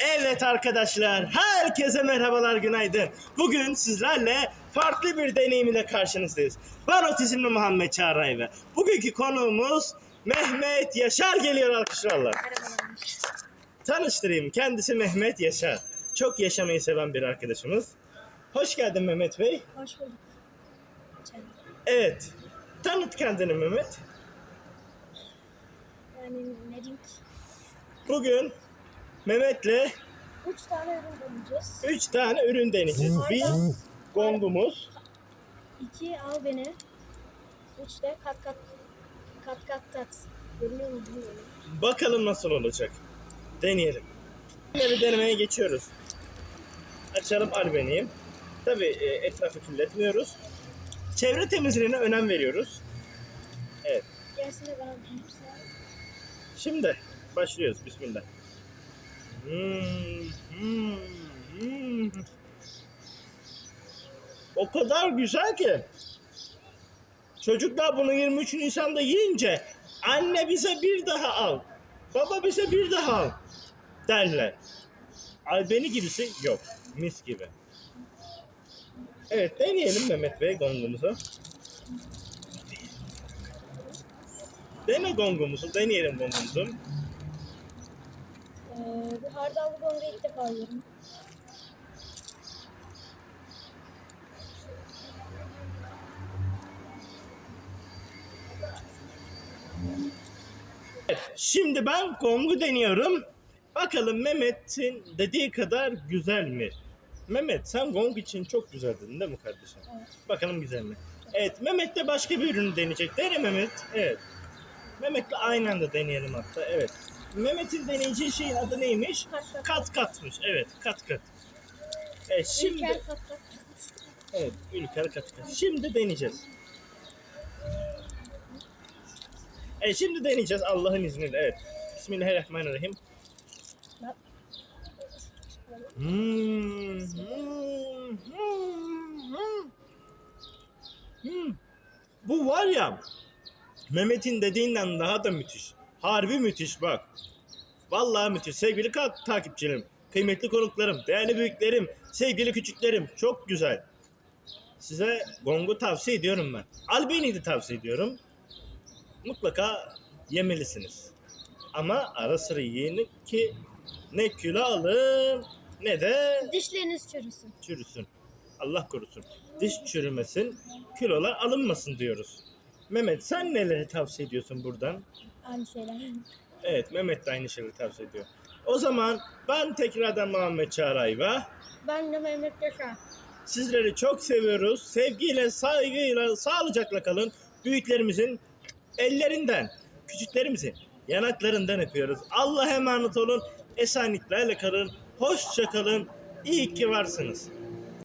Evet arkadaşlar, herkese merhabalar, günaydın. Bugün sizlerle farklı bir deneyim ile karşınızdayız. Ben otizmli Muhammed Çağray ve bugünkü konuğumuz Mehmet Yaşar geliyor alkışlarla. Tanıştırayım, kendisi Mehmet Yaşar. Çok yaşamayı seven bir arkadaşımız. Hoş geldin Mehmet Bey. Hoş bulduk. Evet, tanıt kendini Mehmet. Yani ne diyeyim ki? Bugün Mehmet'le Üç tane ürün deneyeceğiz. 3 tane ürün deneyeceğiz. Bir gongumuz, İki al beni. Üç de kat kat kat kat kat. Görünüyor mu bilmiyorum. Bakalım nasıl olacak. Deneyelim. Yine bir denemeye geçiyoruz. Açalım albeniyim. Tabii e, etrafı kirletmiyoruz. Çevre temizliğine önem veriyoruz. Evet. Gelsin de bana bir hepsi. Şimdi başlıyoruz. Bismillah. O kadar güzel ki. Çocuklar bunu 23 Nisan'da yiyince anne bize bir daha al. Baba bize bir daha al derler. Albeni gibisi yok. Mis gibi. Evet deneyelim Mehmet Bey gongumuzu. Dene gongumuzu, deneyelim gongumuzu. Ee, bu hardallı gonga ilk defa yiyorum. Şimdi ben gongu deniyorum. Bakalım Mehmet'in dediği kadar güzel mi? Mehmet sen gong için çok güzel dedin değil mi kardeşim? Evet. Bakalım güzel mi? Evet Mehmet de başka bir ürünü deneyecek. Dene Mehmet. Evet. Mehmet'le aynı anda deneyelim hatta. Evet. Mehmet'in deneyeceği şeyin adı neymiş? Kat kat. Kat katmış. Evet kat kat. Evet şimdi... İlker kat kat. Evet ülker kat kat. Şimdi deneyeceğiz. Evet şimdi deneyeceğiz Allah'ın izniyle. Evet. Bismillahirrahmanirrahim. Hmm, hmm, hmm, hmm. Hmm. Bu var ya Mehmet'in dediğinden daha da müthiş. Harbi müthiş bak. Vallahi müthiş. Sevgili takipçilerim, kıymetli konuklarım, değerli büyüklerim, sevgili küçüklerim çok güzel. Size Gong'u tavsiye ediyorum ben. Albini'yi de tavsiye ediyorum. Mutlaka yemelisiniz. Ama ara sıra yiyin ki ne kilo alın ne de Dişleriniz çürüsün. çürüsün. Allah korusun. Diş çürümesin, kilolar alınmasın diyoruz. Mehmet sen neleri tavsiye ediyorsun buradan? Aynı şeyler. Evet Mehmet de aynı şeyleri tavsiye ediyor. O zaman ben tekrardan Muhammed Çağray ve Ben de Mehmet Yaşar. sizleri çok seviyoruz. Sevgiyle, saygıyla, sağlıcakla kalın. Büyüklerimizin ellerinden, küçüklerimizin yanaklarından öpüyoruz. Allah'a emanet olun. Esenliklerle kalın. Hoşça kalın. İyi ki varsınız.